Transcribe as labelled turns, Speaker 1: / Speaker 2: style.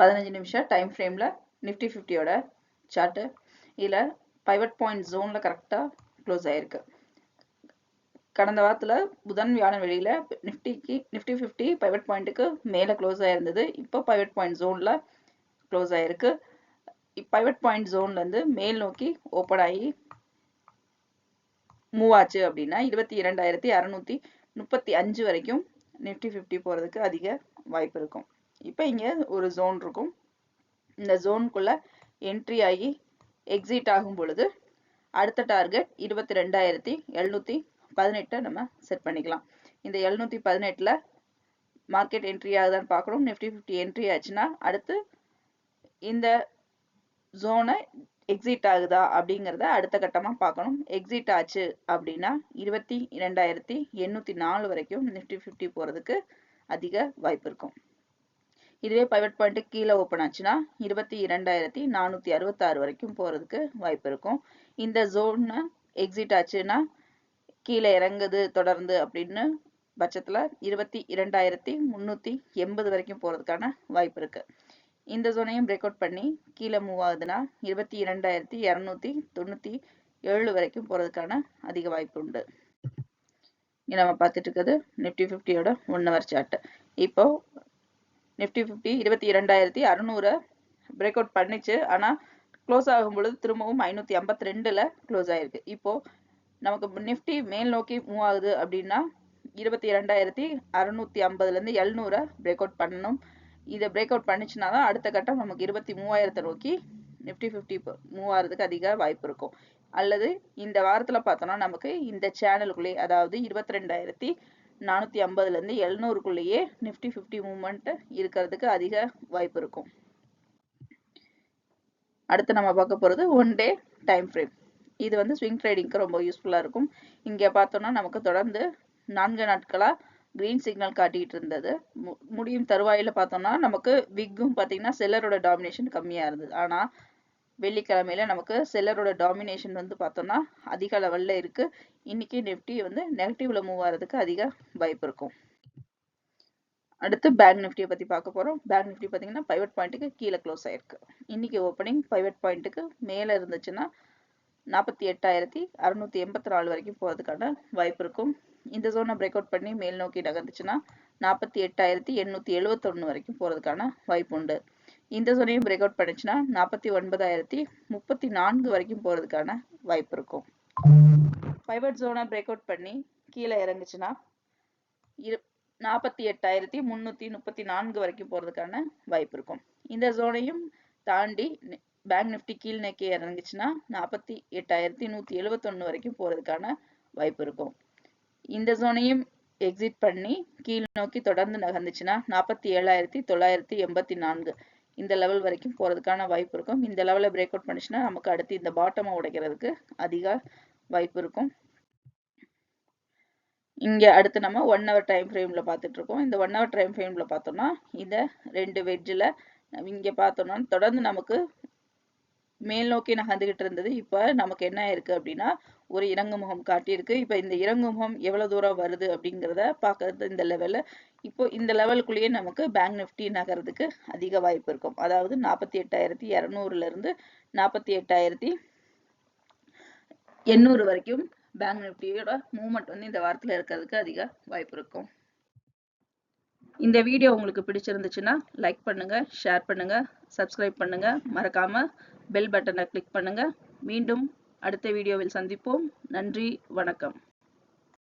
Speaker 1: பதினஞ்சு நிமிஷம் டைம் ஃப்ரேமில் நிஃப்டி ஃபிஃப்டியோட சார்ட்டு இதில் பைவட் பாயிண்ட் ஜோனில் கரெக்டாக க்ளோஸ் ஆகிருக்கு கடந்த வாரத்தில் புதன் வியாழன் வெளியில் நிஃப்டிக்கு நிஃப்டி ஃபிஃப்டி பைவட் பாயிண்ட்டுக்கு மேலே க்ளோஸ் ஆகிருந்தது இப்போ பைவட் பாயிண்ட் ஜோனில் க்ளோஸ் ஆகிருக்கு பைவட் பாயிண்ட் ஜோன்லேருந்து மேல் நோக்கி ஓப்பன் ஆகி மூவ் ஆச்சு அப்படின்னா இருபத்தி இரண்டாயிரத்தி அறநூற்றி முப்பத்தி அஞ்சு வரைக்கும் நிஃப்டி ஃபிஃப்டி போகிறதுக்கு அதிக வாய்ப்பு இருக்கும். இப்போ இங்கே ஒரு ஜோன் இருக்கும். இந்த ஜோனுக்குள்ளே என்ட்ரி ஆகி எக்ஸிட் ஆகும் பொழுது அடுத்த டார்கெட் இருபத்தி ரெண்டாயிரத்தி எழுநூற்றி பதினெட்டை நம்ம செட் பண்ணிக்கலாம். இந்த எழுநூற்றி பதினெட்டில் மார்க்கெட் என்ட்ரி ஆகுதான்னு பார்க்கணும். நிஃப்டி ஃபிஃப்டி என்ட்ரி ஆச்சுன்னா அடுத்து இந்த ஜோனை எக்ஸிட் ஆகுதா அப்படிங்கிறத அடுத்த கட்டமாக பார்க்கணும். எக்ஸிட் ஆச்சு அப்படின்னா இருபத்தி இரண்டாயிரத்தி எண்ணூற்றி நாலு வரைக்கும் நிஃப்டி ஃபிஃப்டி போகிறதுக்கு அதிக வாய்ப்பு இருக்கும். இதுவே பைவட் பாயிண்ட்டு கீழே ஓப்பன் ஆச்சுன்னா இருபத்தி இரண்டாயிரத்தி நானூற்றி அறுபத்தாறு வரைக்கும் போகிறதுக்கு வாய்ப்பு இருக்கும். இந்த ஜோனை எக்ஸிட் ஆச்சுன்னா கீழே இறங்குது தொடர்ந்து அப்படின்னு பட்சத்தில் இருபத்தி இரண்டாயிரத்தி முந்நூற்றி எண்பது வரைக்கும் போகிறதுக்கான வாய்ப்பு இருக்குது இந்த ஜோனையும் பிரேக் அவுட் பண்ணி கீழே மூவ் ஆகுதுன்னா இருபத்தி இரண்டாயிரத்தி இரநூத்தி தொண்ணூற்றி ஏழு வரைக்கும் போகிறதுக்கான அதிக வாய்ப்பு உண்டு. இங்கே நம்ம பார்த்துட்டு இருக்கிறது நிஃப்டி ஃபிஃப்டியோட ஒன் ஹவர் சார்ட் இப்போ நிஃப்டி ஃபிஃப்டி இருபத்தி இரண்டாயிரத்தி அறநூறை பிரேக் அவுட் பண்ணிச்சு. ஆனால் க்ளோஸ் ஆகும் பொழுது திரும்பவும் ஐநூற்றி ஐம்பத்தி ரெண்டில் க்ளோஸ் ஆகிருக்கு இப்போது நமக்கு நிஃப்டி மேல் நோக்கி மூவ் ஆகுது அப்படின்னா இருபத்தி இரண்டாயிரத்தி அறுநூற்றி ஐம்பதுலேருந்து எழுநூறை பிரேக் அவுட் பண்ணணும். இதை பிரேக் அவுட் பண்ணிச்சுனா தான் அடுத்த கட்டம் நமக்கு இருபத்தி மூவாயிரத்தை நோக்கி நிஃப்டி ஃபிஃப்டி மூவ் ஆகிறதுக்கு அதிக வாய்ப்பு இருக்கும். அல்லது இந்த வாரத்தில் பார்த்தோன்னா நமக்கு இந்த சேனலுக்குள்ளேயே அதாவது இருபத்தி ரெண்டாயிரத்தி நானூற்றி ஐம்பதுலேருந்து எழுநூறுக்குள்ளேயே நிஃப்டி ஃபிஃப்டி மூவ்மெண்ட் இருக்கிறதுக்கு அதிக வாய்ப்பு இருக்கும். அடுத்து நம்ம பார்க்க போகிறது ஒன் டே டைம் ஃப்ரேம் இது வந்து ஸ்விங் ட்ரேடிங்க்கு ரொம்ப யூஸ்ஃபுல்லாக இருக்கும். இங்கே பார்த்தோம்னா நமக்கு தொடர்ந்து நான்கு நாட்களாக க்ரீன் சிக்னல் காட்டிகிட்டு இருந்தது. முடியும் தருவாயில் பார்த்தோம்னா நமக்கு விக்கும் பார்த்தீங்கன்னா செல்லரோட டாமினேஷன் கம்மியாக இருந்தது. ஆனால் வெள்ளிக்கிழமையில நமக்கு செல்லரோட டாமினேஷன் வந்து பார்த்தோம்னா அதிக லெவலில் இருக்குது இன்னைக்கு நிஃப்டி வந்து நெகட்டிவ்ல மூவ் ஆகிறதுக்கு அதிக வாய்ப்பு இருக்கும். அடுத்து பேங்க் நிஃப்டியை பற்றி பார்க்க போகிறோம் பேங்க் நிஃப்டி பார்த்தீங்கன்னா பைவட் பாயிண்ட்டுக்கு கீழே க்ளோஸ் ஆயிருக்கு. இன்னைக்கு ஓப்பனிங் பைவட் பாயிண்ட்டுக்கு மேலே இருந்துச்சுன்னா நாற்பத்தி எட்டாயிரத்தி அறுநூத்தி எண்பத்தி நாலு வரைக்கும் போகிறதுக்கான வாய்ப்பு இருக்கும். இந்த ஜோனை பிரேக் அவுட் பண்ணி மேல் நோக்கி நகர்ந்துச்சுன்னா நாற்பத்தி எட்டாயிரத்தி எண்ணூற்றி எழுபத்தொன்று வரைக்கும் போகிறதுக்கான வாய்ப்பு உண்டு. இந்த ஜோனையும் பிரேக் அவுட் பண்ணிச்சுன்னா நாற்பத்தி ஒன்பதாயிரத்தி முப்பத்தி நான்கு வரைக்கும் போகிறதுக்கான வாய்ப்பு இருக்கும். பைவட் ஜோனை பிரேக் அவுட் பண்ணி கீழே இறங்குச்சுன்னா இரு நாற்பத்தி எட்டாயிரத்தி முந்நூற்றி முப்பத்தி நான்கு வரைக்கும் போகிறதுக்கான வாய்ப்பு இருக்கும். இந்த ஜோனையும் தாண்டி பேங்க் நிஃப்டி கீழ் நோக்கி இறங்குச்சுன்னா நாற்பத்தி எட்டாயிரத்தி நூற்றி எழுபத்தொன்று வரைக்கும் போகிறதுக்கான வாய்ப்பு இருக்கும். இந்த ஜோனையும் எக்ஸிட் பண்ணி கீழ் நோக்கி தொடர்ந்து நகர்ந்துச்சுன்னா நாற்பத்தி ஏழாயிரத்தி தொள்ளாயிரத்தி எண்பத்தி நான்கு. இந்த லெவல் வரைக்கும் போகிறதுக்கான வாய்ப்பு இருக்கும். இந்த லெவலில் பிரேக் அவுட் பண்ணிச்சுன்னா நமக்கு அடுத்து இந்த பாட்டமாக உடைக்கிறதுக்கு அதிக வாய்ப்பு இருக்கும். இங்கே அடுத்து நம்ம ஒன் ஹவர் டைம் ஃப்ரேமில் பார்த்துட்ருக்கோம் இந்த ஒன் ஹவர் டைம் ஃப்ரேமில் பார்த்தோம்னா இந்த ரெண்டு வெஜ்ஜில் இங்கே பார்த்தோம்னா தொடர்ந்து நமக்கு மேல் நோக்கி நகர்ந்துகிட்டு இருந்தது. இப்போ நமக்கு என்ன ஆயிருக்கு அப்படின்னா ஒரு இறங்கு முகம் காட்டியிருக்கு. இப்போ இந்த இறங்கு முகம் எவ்வளோ தூரம் வருது அப்படிங்கிறத பார்க்கறது இந்த லெவலில் இப்போ இந்த லெவலுக்குள்ளேயே நமக்கு பேங்க் நிஃப்டி நகர்றதுக்கு அதிக வாய்ப்பு இருக்கும். அதாவது நாற்பத்தி எட்டாயிரத்தி இரநூறுலேருந்து நாற்பத்தி எட்டாயிரத்தி எண்ணூறு வரைக்கும் பேங்க் நிஃப்டியோட மூவ்மெண்ட் வந்து இந்த வாரத்தில் இருக்கிறதுக்கு அதிக வாய்ப்பு இருக்கும். இந்த வீடியோ உங்களுக்கு பிடிச்சிருந்துச்சுன்னா லைக் பண்ணுங்க ஷேர் பண்ணுங்க சப்ஸ்கிரைப் பண்ணுங்க. மறக்காம பெல் பட்டனை கிளிக் பண்ணுங்க. மீண்டும் அடுத்த வீடியோவில் சந்திப்போம். நன்றி வணக்கம்.